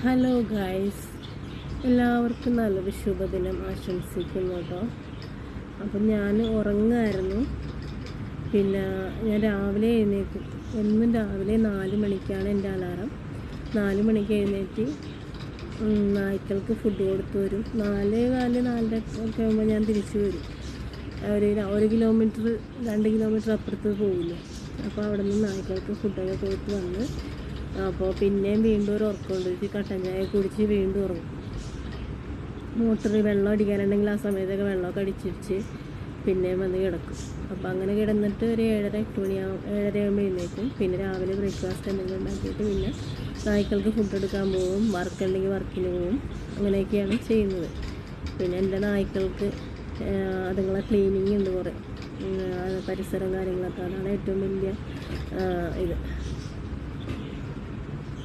Hello guys എല്ലാവർക്കും നല്ലൊരു ശുഭദിനം ആശംസിക്കുന്നു കേട്ടോ. അപ്പം ഞാൻ ഉറങ്ങായിരുന്നു. പിന്നെ ഞാൻ രാവിലെ എഴുന്നേറ്റ്. എന്നും രാവിലെ നാല് മണിക്കാണ് എന്റെ അലാറം. നാല് മണിക്ക് എഴുന്നേറ്റ് നായ്ക്കൾക്ക് ഫുഡ് കൊടുത്തു വരും. നാല് നാല് നാലര ഒക്കെ ആകുമ്പോൾ ഞാൻ തിരിച്ചു വരും. ഒരു ഒരു കിലോമീറ്റർ രണ്ട് കിലോമീറ്റർ അപ്പുറത്ത് പോകില്ല അപ്പോൾ അവിടെ നിന്ന് നായ്ക്കൾക്ക് ഫുഡൊക്കെ കൊടുത്ത് വന്ന് അപ്പോൾ പിന്നെയും വീണ്ടും ഒരു ഉറക്കമുണ്ട് ഈ കട്ടൻ ചായ കുടിച്ച് വീണ്ടും ഉറങ്ങും. മോട്ടറിൽ വെള്ളം അടിക്കാനുണ്ടെങ്കിൽ ആ സമയത്തൊക്കെ വെള്ളമൊക്കെ അടിച്ചിടിച്ച് പിന്നെയും വന്ന് കിടക്കും. അപ്പോൾ അങ്ങനെ കിടന്നിട്ട് ഒരു ഏഴര എട്ട് മണിയാവും ഏഴര ആകുമ്പോൾ എഴുന്നേക്കും പിന്നെ രാവിലെ ബ്രേക്ക്ഫാസ്റ്റ് എന്തെങ്കിലും ഉണ്ടാക്കിയിട്ട് പിന്നെ നായ്ക്കൾക്ക് ഫുഡ് എടുക്കാൻ പോകും വർക്ക് ഉണ്ടെങ്കിൽ വർക്കിന് പോകും അങ്ങനെയൊക്കെയാണ് ചെയ്യുന്നത്. പിന്നെ എന്റെ നായ്ക്കൾക്ക് അതുങ്ങളെ ക്ലീനിങ് ഉണ്ട് കുറേ. പരിസരം കാര്യങ്ങളൊക്കെ. അതാണ് ഏറ്റവും വലിയ ഇത്.